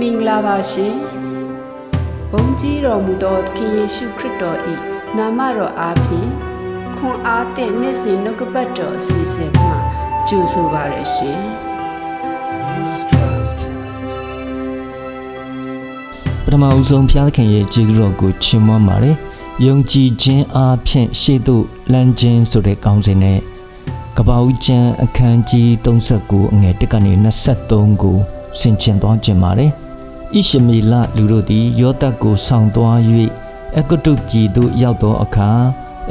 မင်္ဂလာပါရှင်ဘုန်းကြီးတော်မူသောသခင်ယေရှုခရစ်တော်၏နာမတော်အားဖြင့်ခွန်အားသည့်နေ့စဉ်နှုတ်ကပတ်တော်အစီအစဉ်မှာကြိုဆိုပါရရှင်ပထမဦးဆုံးဘုရားသခင်ရဲ့ကျေးဇူးတော်ကိုချီးမွမ်းပါတယ်။ယုံကြည်ခြင်းအားဖြင့်ရှေ့သို့လမ်းခြင်းဆိုတဲ့ကောင်းစဉ်နဲ့ကပ္ပဦးကျမ်းအခန်းကြီး39အငယ်1ကနေ23ကိုဆင်ခြင်သွားခြင်းပါတယ်။ ဣရှမေလလူတို့သည်ယောသတ်ကိုဆောင်သွား၍အဂတုပြည်သို့ရောက်သောအခါ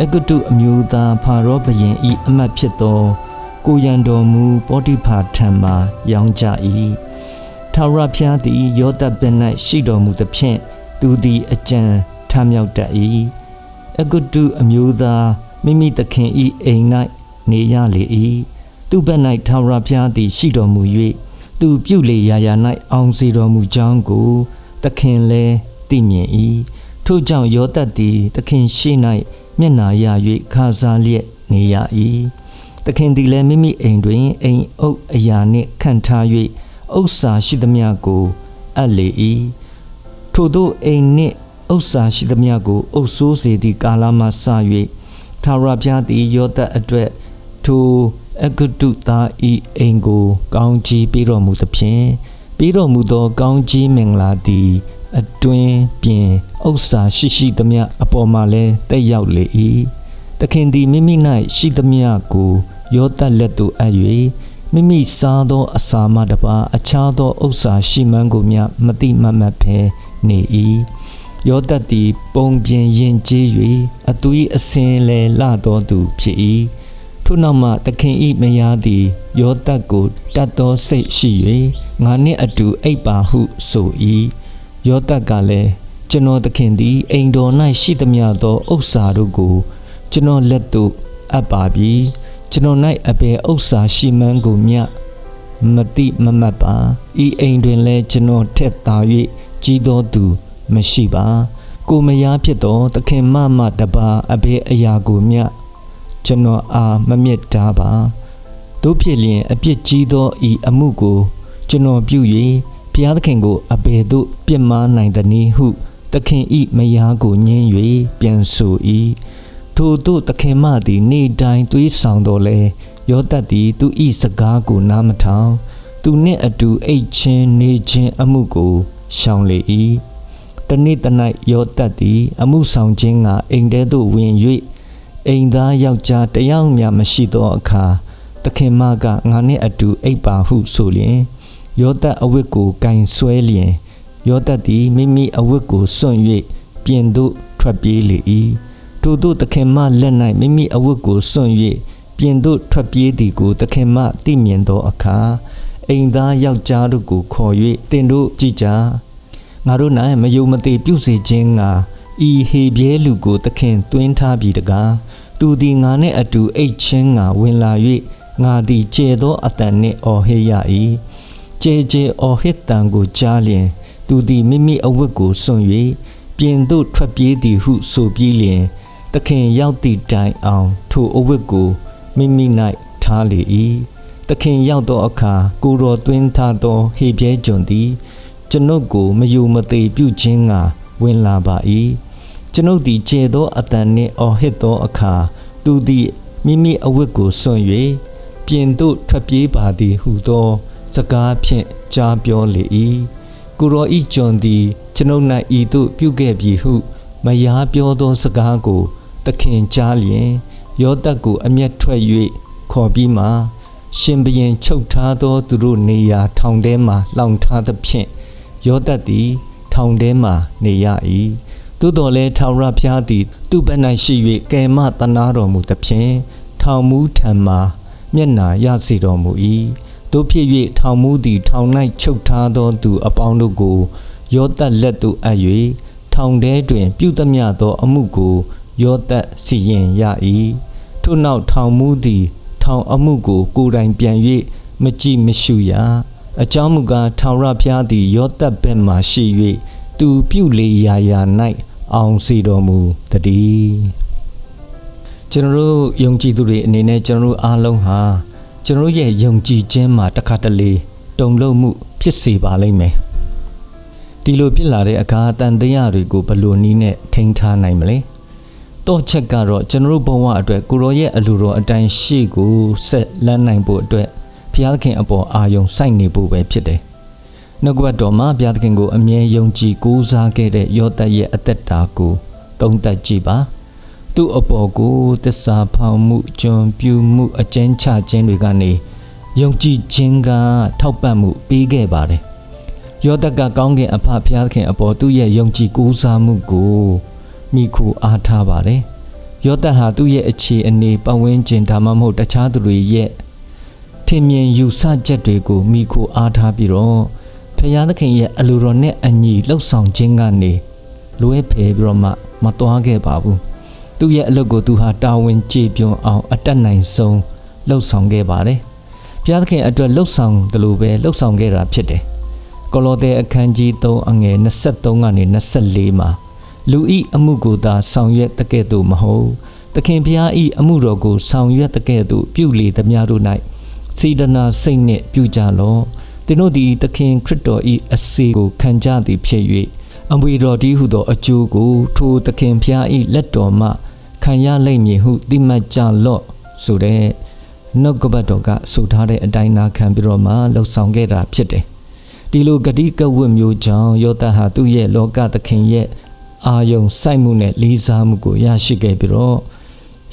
အဂတုအမျိုးသားဖာရောဘုရင်၏အမတ်ဖြစ်သောကိုရန်တော်မူပောတိဖာထံမှရောင်းကြ၏။ထာဝရဘုရားသည်ယောသပင်၌ရှိတော်မူသဖြင့်သူသည်အကြံထမြောက်တတ်၏အဂုတုအမျိုးသားမိမိသခင်၏အိမ်၌နေရလေ၏သူဘက်၌ထာဝရဘုရားသည်ရှိတော်မူ၍ သူပြုလေရာရာ၌အောင်စေတော်မူကြောင်းကို သခင်လည်းသိမြင်၏ထို့ကြောင့်ယောသသည်သခင်ရှိ၌မျက်နာရ၍ခါစားလျက်နေရ၏သခင်သည်လည်းမိမိအိမ်တွင်အိမ်အုပ်အရာနှင့်ခံထား၍ဥစ္စာရှိသမျှကိုအပ်လေ၏ထို့သောအိမ်နှင့်ဥစ္စာရှိသမျှကိုအုပ်ဆိုးစေသည့်ကာလမှစ၍ထာဝရဘုရားသည်ယောသအတွက်ထို အဂတုသားဤအိမ်ကို ကောင်းကြီးပေးတော်မူသဖြင့်ပေးတော်မူသော ကောင်းကြီးမင်္ဂလာသည်အတွင်းပြင်ဥစ္စာရှိရှိသမျှအပေါ်မှလည်းတက်ရောက်လေ၏သခင်သည်မိမိ၌ရှိသမျှကိုယောသလက်သို့အပ်၍မိမိစားသောအစာမှတပါအခြားသောဥစ္စာရှိမှန်းကိုမျှမတိမတ်မတ်ဖဲနေ၏ယောသတ်သည် ပုံပြင်ရင်ကျေး၍အတူ၏အစင်လဲလှတော်သူဖြစ်၏ ထို့နောက်မှသခင်၏မယားသည်ယောသတ်ကိုတတ်သောစိတ်ရှိ၍ငါနှင့်အတူအိပ်ပါဟုဆို၏ယောသတ်ကလည်းကျွန်တော်သခင်သည်အိမ်တော်၌ရှိသမျှသောဥစ္စာတို့ကို ကျွန်တော်လက်သို့အပ်ပါပြီကျွန်တော်၌အပေဥစ္စာရှိမှန်းကိုမျှမတိမမတ်ပါဤအိမ်တွင်လဲကျွန်တော်ထက်သာ၍ကြီးသောသူမရှိပါကိုမယားဖြစ်သောသခင်မမတပါအဘေအရာကိုမျှ ကျွန်တော်အားမမြတ်တာပါတို့ဖြစ်လျင်အပြစ်ကြီးသောဤအမှုကိုကျွန်တော်ပြု၍ဘုရားသခင်ကိုအဘေသို့ပြစ်မှားနိုင်သည်နည်းဟုသခင်ဤမယားကိုညင်း၍ပြန်ဆို၏ထို့သို့သခင်မသည်နေ့တိုင်းသွေးဆောင်တော်လဲယောသတ်သည်သူဤစကားကိုနားမထောင်သူနှင့်အတူအိတ်ချင်းနေချင်းအမှုကိုရှောင်လေ၏တနေ့တ၌ယောသတ်သည် အမှုဆောင်ခြင်းကအိမ်ထဲသို့ဝင်၍ အိမ်သားယောက်ျားတယောက်မျှမရှိသောအခါသခင်မကငါနှင့်အတူအိပ်ပါဟုဆိုလျင်ယောသတ်အဝတ်ကိုကင်ဆွဲလျင်ယောသတ်သည်မိမိအဝတ်ကိုစွန့်၍ပြင်သို့ထွက်ပြေးလေ၏ထို့သို့သခင်မလက်၌မိမိအဝတ်ကိုစွန့်၍ပြင်သို့ထွက်ပြေးသည်ကိုသခင်မသိမြင်သောအခါအိမ်သားယောက်ျားတို့ကိုခေါ်၍တင်တို့ကြည်ကြငါတို့၌မယုံမသိပြုစေခြင်းငါ ဤဟေပြဲလူကိုသခင်တွင်းထားပြီးတကားသူသည်ငါနှင့်အတူအိတ်ချင်းငါဝင်လာ၍ငါသည်ကျေသောအတန်နှင့်အော်ဟစ်ရ၏ကျေကျေအော်ဟစ်တန်ကိုကြားလျင် သူသည်မိမိအဝတ်ကိုစွန့်၍ပြင်သို့ထွက်ပြေးသည်ဟုဆိုပြီးလျင်သခင်ရောက်သည့်တိုင်အောင်ထိုအဝတ်ကိုမိမိ၌ထားလေ၏သခင်ရောက်သောအခါကိုယ်တော်တွင်ထားသောဟေပြဲကျွန်သည် ကျွန်ုပ်ကိုမယုံမသိပြုခြင်းငါဝင်လာပါ၏ ကျွန်ုပ်သည်ကျေသောအတန်နှင့်အော်ဟစ်သောအခါသူသည်မိမိအဝတ်ကိုစွန့်၍ပြင်သို့ထွက်ပြေးပါသည်ဟုသော စကားဖြင့်ကြားပြောလေ၏ကိုရောဤကျွန်သည်ကျွန်ုပ်၌ဤသို့ပြုခဲ့ပြီဟု မယားပြောသောစကားကို သခင်ကြားလျင်ယောသတ်ကိုအမျက်ထွက်၍ခေါ်ပြီးမှရှင်ဘရင်ချုပ်ထားသောသူတို့နေရာထောင်ထဲမှလောင်ထားသဖြင့်ယောသတ်သည် ထောင်ထဲမှနေရ၏ သို့တော်လည်းထာဝရဘုရားသည် သူ့ဘက်၌ရှိ၍ကယ်မတနာတော်မူသဖြင့်ထောင်မူထံမှမျက်နာရစေတော်မူ၏တို့ဖြစ်၍ထောင်မူသည် ထောင်၌ချုပ်ထားသောသူအပေါင်းတို့ကိုယောသတ်လက်သို့အပ်၍ထောင်ထဲတွင် ပြုသမျှသော အမှုကိုယောသတ်စီရင်ရ၏ထို့နောက်ထောင်မူသည် ထောင်အမှုကို ကိုယ်တိုင်ပြန်၍မကြည့်မရှုရအကြောင်းမူကားထာဝရဘုရားသည်ယောသတ်ဘက်မှရှိ၍ သူပြုလေရာရာ၌အောင်စီတော်မူတည်းကျွန်တော်တို့ယုံကြည်သူတွေအနေနဲ့ကျွန်တော်တို့အားလုံးဟာကျွန်တော်ရဲ့ယုံကြည်ခြင်းမှာတစ်ခါတလေတုံ့လုံမှုဖြစ်စေပါလိမ့်မယ်ဒီလိုဖြစ်လာတဲ့အခါတန်တရားတွေကိုဘယ်လိုနည်းနဲ့ထိန်းထားနိုင်မလဲတော့ချက်ကတော့ကျွန်တော်တို့ဘဝအတွက်ကိုရောရဲ့အလိုတော်အတိုင်းရှေ့ကိုဆက်လန်းနိုင်ဖို့အတွက်ဘုရားသခင်အပေါ်အာယုံစိုက်နေဖို့ပဲဖြစ်တယ် နှုတ်ကပတ်တော်မှာဘုရားသခင်ကိုအမြဲယုံကြည်ကိုးစားခဲ့တဲ့ယောသရဲ့အသက်တာကိုသုံးသပ်ကြည့်ပါသူ့အပေါ်ကိုတစ္ဆာဖောင်မှုကျွန်ပြူမှုအကျဉ်းချခြင်းတွေကနေယုံကြည်ခြင်းကထောက်ပံ့မှုပေးခဲ့ပါတယ်ယောသကကောင်းကင်အဖဖျားခင်အပေါ်သူ့ရဲ့ယုံကြည်ကိုးစားမှုကိုမိခိုအားထားပါတယ်ယောသဟာသူ့ရဲ့အခြေအနေပတ်ဝန်းကျင်ဒါမှမဟုတ်တခြားသူတွေရဲ့ထင်မြင်ယူဆချက်တွေကိုမိခိုအားထားပြီးတော့ ဖျားသခင်ရဲ့အလိုတော်နဲ့အညီလှုပ်ဆောင်ခြင်းကနေလွဲဖယ်ပြီးတော့မှမသွားခဲ့ပါဘူးသူ့ရဲ့အလုပ်ကိုသူဟာတာဝန်ကျေပွန်အောင် အတက်နိုင်ဆုံးလှုပ်ဆောင်ခဲ့ပါတယ်ဘုရားသခင်အတွက်လှုပ်ဆောင်တယ်လို့ပဲလှုပ်ဆောင်ခဲ့တာဖြစ်တယ်ကောလောသဲအခန်းကြီး3အငယ်23ကနေ24မှာလူဤအမှုကိုသာဆောင်ရွက်တကဲ့သို့မဟုတ်သခင်ဘုရားဤအမှုတော်ကိုဆောင်ရွက်တကဲ့သို့ပြုလေသမျှတို့၌စေတနာစိတ်နှင့်ပြုကြလော့ သင်တို့သည်သခင်ခရစ်တော်ဤအစေကိုခံကြသည်ဖြစ်၍အမွေတော်တည်းဟုသောအကျိုးကိုထိုသခင်ဖျားဤလက်တော်မှခံရလိမ့်မည်ဟုသိမှတ်ကြလော့ဆိုတဲ့နှုတ်ကပတ်တော်ကဆိုထားတဲ့အတိုင်းနာခံပြီးတော့မှလှုပ်ဆောင်ခဲ့တာဖြစ်တယ်ဒီလိုဂတိကဝတ်မျိုးကြောင့်ယောသဟာသူ့ရဲ့လောကသခင်ရဲ့အာယုံစိုက်မှုနဲ့လေးစားမှုကိုရရှိခဲ့ပြီးတော့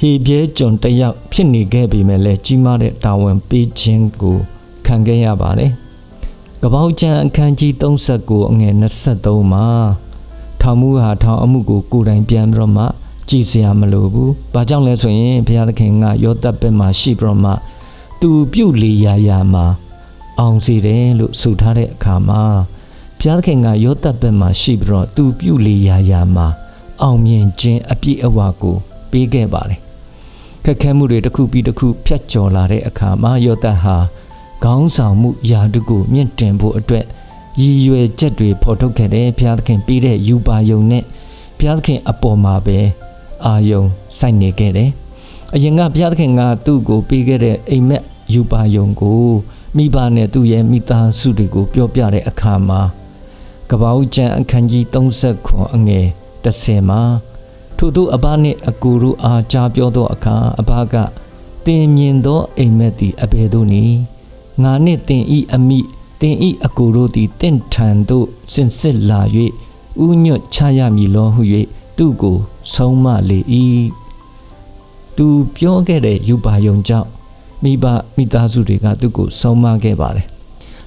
ဟေပြဲကျွန်တယောက်ဖြစ်နေခဲ့ပေမဲ့လည်းကြီးမားတဲ့တာဝန်ပေးခြင်းကိုခံခဲ့ရပါတယ် ကပောက်ကျန်အခန်းကြီး39အငယ်23မှာထောင်မှုဟာထောင်အမှုကိုကိုယ်တိုင်ပြန်ပြီးတော့မှကြည်စရာမလိုဘူး။ဘာကြောင့်လဲဆိုရင်ဘုရားသခင်ကယောသဘက်မှာရှိပြီးတော့မှသူပြုတ်လေရာရာမှာအောင်စီတယ်လို့ဆိုထားတဲ့အခါမှာဘုရားသခင်ကယောသဘက်မှာရှိပြီးတော့သူပြုတ်လေရာရာမှာအောင်မြင်ခြင်းအပြည့်အဝကိုပေးခဲ့ပါတယ်။ခက်ခဲမှုတွေတစ်ခုပြီးတစ်ခုဖြတ်ကျော်လာတဲ့အခါမှာယောသဟာ ခေါင်းဆောင်မှုယာတုကိုမြင့်တင်ဖို့အတွက်ရည်ရွယ်ချက်တွေဖော်ထုတ်ခဲ့တယ်ဘုရားသခင်ပေးတဲ့ယူပါယုံနဲ့ဘုရားသခင်အပေါ်မှာပဲအာယုံစိုက်နေခဲ့တယ်အရင်ကဘုရားသခင်ကသူ့ကိုပေးခဲ့တဲ့အိမ်မက်ယူပါယုံကိုမိဘနဲ့သူ့ရဲ့မိသားစုတွေကိုပြောပြတဲ့အခါမှာကပောက်ကျန်အခန်းကြီး39အငယ်30မှာထို့သောအဘနှင့်အကူတို့အားကြားပြောသောအခါအဘကတင်မြင်သောအိမ်မက်သည်အဘယ်သို့နည်း ငါနှင့်တင်ဤအမိတင်ဤအကူတို့သည်တင့်ထံသို့စင်စစ်လာ၍ဥညွတ်ချရမည်လောဟု၍သူ့ကိုဆုံးမလေ၏သူပြောခဲ့တဲ့ယူပါယုံကြောင့်မိဘမိသားစုတွေကသူ့ကိုဆုံးမခဲ့ပါတယ်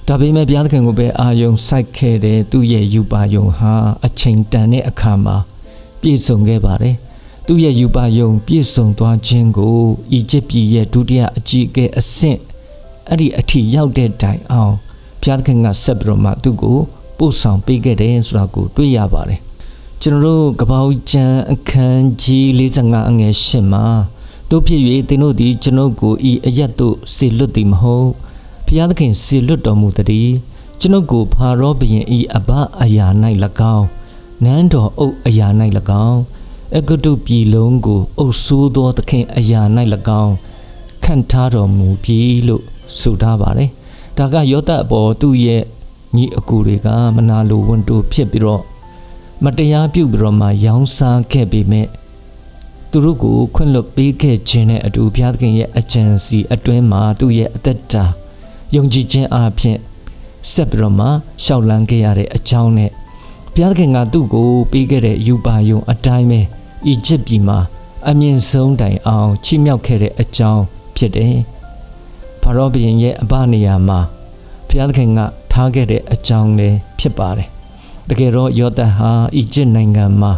ဒါပေမဲ့ဘုရားသခင်ကိုပဲအာယုံစိုက်ခဲ့တဲ့သူ့ရဲ့ယူပါယုံဟာအချိန်တန်တဲ့အခါမှာပြည့်စုံခဲ့ပါတယ်သူ့ရဲ့ယူပါယုံပြည့်စုံသွားခြင်းကိုအီဂျစ်ပြည်ရဲ့ဒုတိယအကြီးအကဲအဆင့် အဲ့ဒီအထိရောက်တဲ့တိုင်အောင်ဘုရားသခင်ကဆက်ပြီးတော့မှသူ့ကိုပို့ဆောင်ပေးခဲ့တယ်ဆိုတာကိုတွေ့ရပါတယ်ကျွန်တော်တို့ကပောက်ကျန်အခန်းကြီး45အငယ်8မှာတို့ဖြစ်၍သင်တို့သည်ကျွန်ုပ်ကိုဤအရက်သို့ဆေလွတ်သည်မဟုတ်ဖျားသခင်ဆေလွတ်တော်မူသည်ကျွန်ုပ်ကိုဖာရောဘုရင်ဤအဘအရာ၌၎င်းနန်းတော်အုပ်အရာ၌၎င်းအဂတုပြည်လုံးကိုအုပ်ဆိုးသောသခင်အရာ၌၎င်းခန့်ထားတော်မူပြီလို့ ဆိုထားပါတယ်ဒါကယောသအပေါ်သူ့ရဲ့ညီအကူတွေကမနာလိုဝန်တိုဖြစ်ပြီးတော့မတရားပြုပြီးတော့မှရောင်းစားခဲ့ပေမဲ့သူတို့ကိုခွင့်လွတ်ပေးခဲ့ခြင်းနဲ့အတူဘုရားသခင်ရဲ့အကြံစီအတွင်းမှာသူ့ရဲ့အသက်တာယုံကြည်ခြင်းအပြင်ဆက်ပြီးတော့မှရှောက်လန်းခဲ့ရတဲ့အကြောင်းနဲ့ဘုရားသခင်ကသူ့ကိုပေးခဲ့တဲ့ယူပါယုံအတိုင်းပဲအီဂျစ်ပြည်မှာအမြင့်ဆုံးတိုင်အောင်ချီးမြှောက်ခဲ့တဲ့အကြောင်းဖြစ်တယ်။ ဖာရောဘုရင်ရဲ့အပနေရာမှာဘုရားသခင်ကထားခဲ့တဲ့အကြောင်းလည်းဖြစ်ပါတယ်တကယ်တော့ယောသဟာအီဂျစ်နိုင်ငံမှာ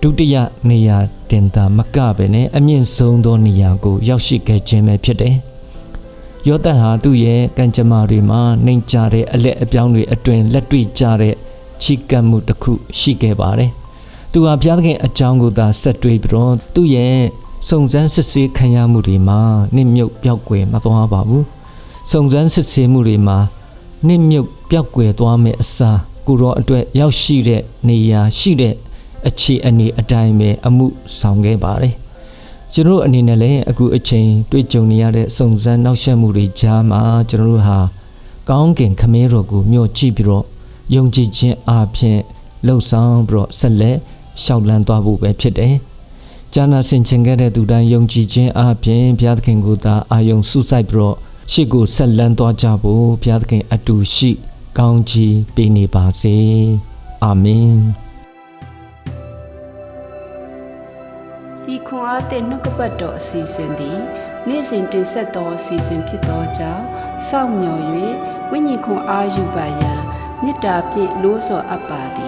ဒုတိယနေရာတင်တာမကပဲနဲ့အမြင့်ဆုံးသောနေရာကို ရောက်ရှိခဲ့ခြင်းပဲဖြစ်တယ်။ယောသဟာသူ့ရဲ့ကံကြမ္မာတွေမှာနှိမ်ကြတဲ့အလက်အပြောင်းတွေအတွင်လက်တွေ့ကြတဲ့ချီးကပ်မှုတစ်ခုရှိခဲ့ပါတယ်။သူဟာဘုရားသခင်အကြောင်းကိုသာဆက်တွေးပြီးတော့သူ့ရဲ့ စုံစမ်းစစ်ဆေးခံရမှုတွေမှာနှိမ့်မြုပ်ပျောက်ကွယ်မသွားပါဘူး။စုံစမ်းစစ်ဆေးမှုတွေမှာနှိမ့်မြုပ်ပျောက်ကွယ်သွားမယ့်အစားကိုရောအတွက်ရောက်ရှိတဲ့နေရာရှိတဲ့အခြေအနေအတိုင်းပဲအမှုဆောင်ခဲ့ပါတယ်ကျွန်တော်အနေနဲ့လည်းအခုအချိန်တွေ့ကြုံနေရတဲ့စုံစမ်းနောက်ဆက်မှုတွေကြားမှာကျွန်တော်တို့ဟာကောင်းကင်ခမဲတော်ကိုမျှော်ကြည့်ပြီးတော့ယုံကြည်ခြင်းအပြင်လှုပ်ဆောင်ပြီးတော့ဆက်လက်ရှောက်လန်းသွားဖို့ပဲဖြစ်တယ်။ ကျမ်းနာဆင်ခြင်ခဲ့တဲ့သူတိုင်းယုံကြည်ခြင်းအပြင်ဘုရားသခင်ကိုသာအာယုံစုစိုက်ပြီးတော့ရှေ့ကိုဆက်လန်းသွားကြဖို့ဘုရားသခင်အတူရှိ ကောင်းချီးပေးနေပါစေ။အာမင်ဤခွန်အားသည့်နှုတ်ကပတ်တော်အစီအစဉ်သည်နေ့စဉ်တင်ဆက်သောအစီအစဉ်ဖြစ်သောကြောင့်စောင့်မျှော်၍ဝိညာဉ်ခွန်အားယူပါရန်မေတ္တာဖြင့်လို့ဆော်အပ်ပါသည်